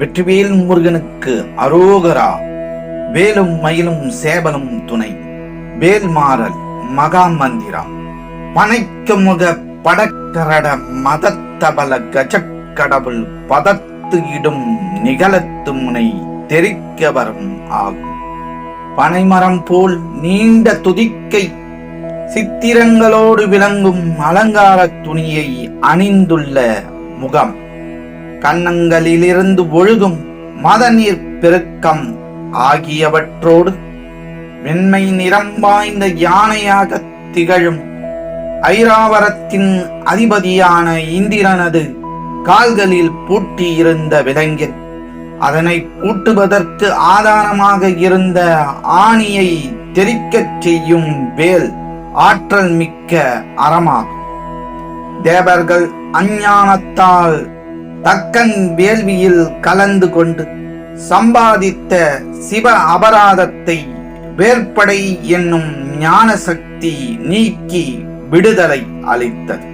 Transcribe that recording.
வெற்றிவேல் முருகனுக்கு அரோகரா வேலும் மயிலும் சேவலும் துணை வேல்மாறல் மகா மந்திரம் பனைக்கு முக படக்கரட மதத்தபல கஜக்கடவுள் பதத்து இடும் நிகழத்து முனை தெரிக்க வரும் ஆகும். பனைமரம் போல் நீண்ட துதிக்கை சித்திரங்களோடு விளங்கும் அலங்கார துணியை அணிந்துள்ள முகம். கன்னங்களிலிருந்து ஒழுகும் மத நீர் பெருக்கம் ஆகியவற்றோடு வெண்மை நிறம் வாய்ந்த யானையாக திகழும் ஐராவரத்தின் அதிபதியான இந்திரனது கால்களில் பூட்டியிருந்த விலங்கில் அதனை பூட்டுவதற்கு ஆதாரமாக இருந்த ஆணியை தெரிக்கச் செய்யும் வேல் ஆற்றல் மிக்க அறமாகும். தேவர்கள் அஞ்ஞானத்தால் தக்கன் வேள்வியில் கலந்து கொண்டு சம்பாதித்த சிவ அபராதத்தை வேற்படை என்னும் ஞான சக்தி நீக்கி விடுதலை அளித்தது.